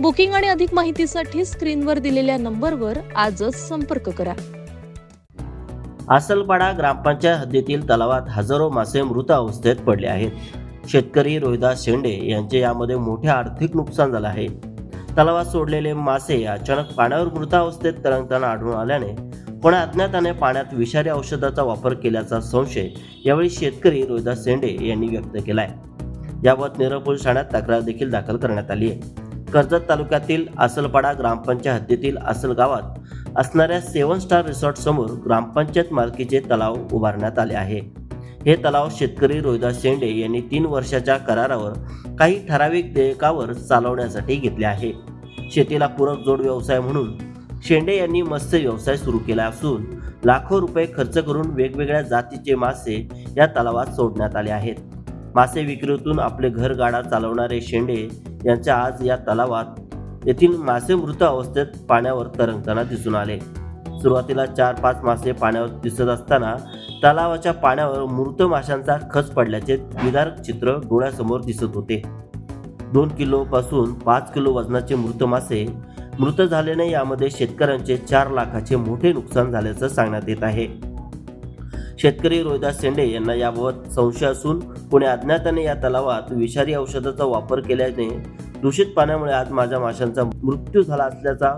Booking आणि अधिक माहितीसाठी स्क्रीनवर दिलेल्या नंबरवर आजच संपर्क करा. आसलपाडा ग्रामपंचायत हद्दीतील तलावात हजारो मासे मृत अवस्थेत पडले आहेत. शेतकरी रोहिदास शेंडे यांचे यामध्ये मोठे आर्थिक नुकसान झालं आहे. तलावात सोडलेले मासे अचानक पाण्यावर मृत अवस्थेत तरंगताना आढळून आल्याने कोणा अज्ञाताने पाण्यात विषारी औषधाचा वापर केल्याचा संशय यावेळी शेतकरी रोहिदास शेंडे यांनी व्यक्त केलाय. याबाबत नेरळ ठाण्यात तक्रार देखील दाखल करण्यात आली आहे. कर्जत तालुक्यातील आसलपाडा ग्रामपंचायत हद्दीतील आसल गावात असणाऱ्या सेवन स्टार रिसॉर्ट समोर ग्रामपंचायत मालकीचे तलाव उभारण्यात आले आहे. हे तलाव शेतकरी रोहिदास शेंडे यांनी तीन वर्षाच्या करारावर काही ठराविक देयकावर चालवण्यासाठी घेतले आहे. शेतीला पूरक जोड व्यवसाय म्हणून शेंडे यांनी मत्स्य व्यवसाय सुरू केला असून लाखो रुपये खर्च करून वेगवेगळ्या जातीचे मासे या तलावात सोडण्यात आले आहेत. मासे विक्रीतून आपले घरगाडा चालवणारे शेंडे यांच्या आज या तलावात येथील मासे मृत अवस्थेत पाण्यावर तरंगताना दिसून आले. सुरुवातीला चार पाच मासे पाण्यावर दिसत असताना तलावाच्या पाण्यावर मृत माशांचा खच पडल्याचे विदारक चित्र डोळ्यासमोर दिसत होते. दोन किलो पासून पाच किलो वजनाचे मृत मासे मृत झाल्याने यामध्ये शेतकऱ्यांचे चार लाखाचे मोठे नुकसान झाल्याचं सांगण्यात येत आहे. शेतकरी रोहिदास शेंडे यांना याबाबत संशय असून कोणी अज्ञाताने या तलावात विषारी औषधाचा वापर केल्याने दूषित पाण्यामुळे आज माझ्या माशांचा मृत्यू झाला असल्याचा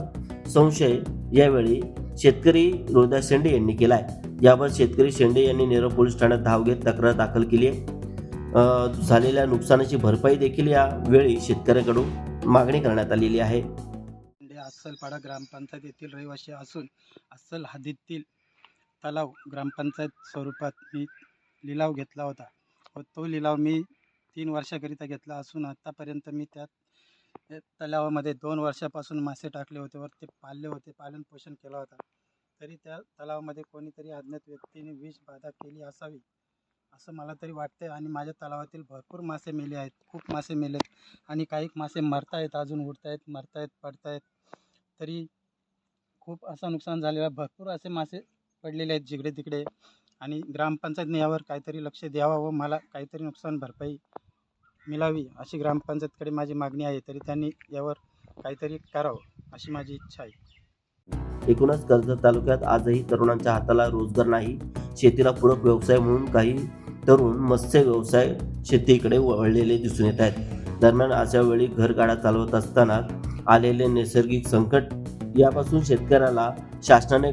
संशय यावेळी शेतकरी रोहिदास शेंडे यांनी केला आहे याबाबत शेतकरी शेंडे यांनी नेरळ पोलीस ठाण्यात धाव घेत तक्रार दाखल केली आहे. झालेल्या नुकसानाची भरपाई देखील यावेळी शेतकऱ्याकडून मागणी करण्यात आलेली आहे. अस्सलपाडा ग्रामपंचायत येथील रहिवासी असून अस्सल हद्दीतील तलाव ग्रामपंचायत स्वरूपात मी लिलाव घेतला होता. व तो लिलाव मी तीन वर्षाकरिता घेतला असून आत्तापर्यंत मी त्यात तलावामध्ये दोन वर्षापासून मासे टाकले होते व ते पाळले होते पालनपोषण केला केलं होता. तरी त्या तलावामध्ये कोणीतरी अज्ञात व्यक्तीने विष बाधा केली असावी असं मला तरी वाटते आणि माझ्या तलावातील भरपूर मासे मेले आहेत खूप मासे मेलेत आणि काही मासे मरतायत अजून उडतायत मरतायत पडतायत. तरी खूप असं नुकसान झालेलं आहे. भरपूर असे मासे पडलेले आहेत जिकडे तिकडे. आणि ग्रामपंचायतने यावर काहीतरी लक्ष द्यावं व मला काहीतरी नुकसान भरपाई मिळावी अशी ग्रामपंचायतकडे माझी मागणी आहे तरी त्यांनी यावर काहीतरी करावं अशी माझी इच्छा आहे. एकूणच कर्जत तालुक्यात आजही तरुणांच्या हाताला रोजगार नाही शेतीला पूरक व्यवसाय म्हणून काही तरुण मत्स्य व्यवसाय शेतीकडे वळलेले दिसून येत आहेत. दरम्यान अशा वेळी घरगाडा चालवत असताना आलेले नैसर्गिक संकट यापासून शेतकऱ्याला शासनाने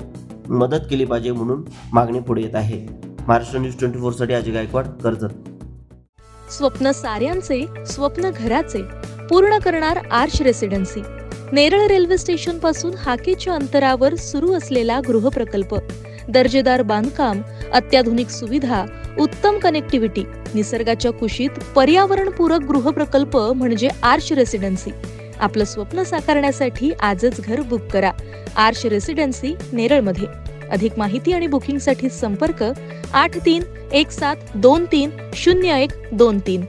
मदत केली पाहिजे म्हणून मागणी पुढे येत आहे. महाराष्ट्र न्यूज ट्वेंटी फोरसाठी अजय गायकवाड कर्जत. स्वप्न साऱ्यांचे स्वप्न घराचे पूर्ण करणार आर्च रेसिडेन्सी. नेरळ रेल्वे स्टेशनपासून हाकेच्या अंतरावर सुरू असलेला गृहप्रकल्प. दर्जेदार बांधकाम अत्याधुनिक सुविधा उत्तम कनेक्टिव्हिटी निसर्गाच्या कुशीत पर्यावरणपूरक गृहप्रकल्प म्हणजे आर्च रेसिडेन्सी. आपलं स्वप्न साकारण्यासाठी आजच घर बुक करा. आर्श रेसिडेन्सी नेरळमध्ये. अधिक माहिती आणि बुकिंगसाठी संपर्क आठ तीन एक सात दोन तीन शून्य एक दोन तीन.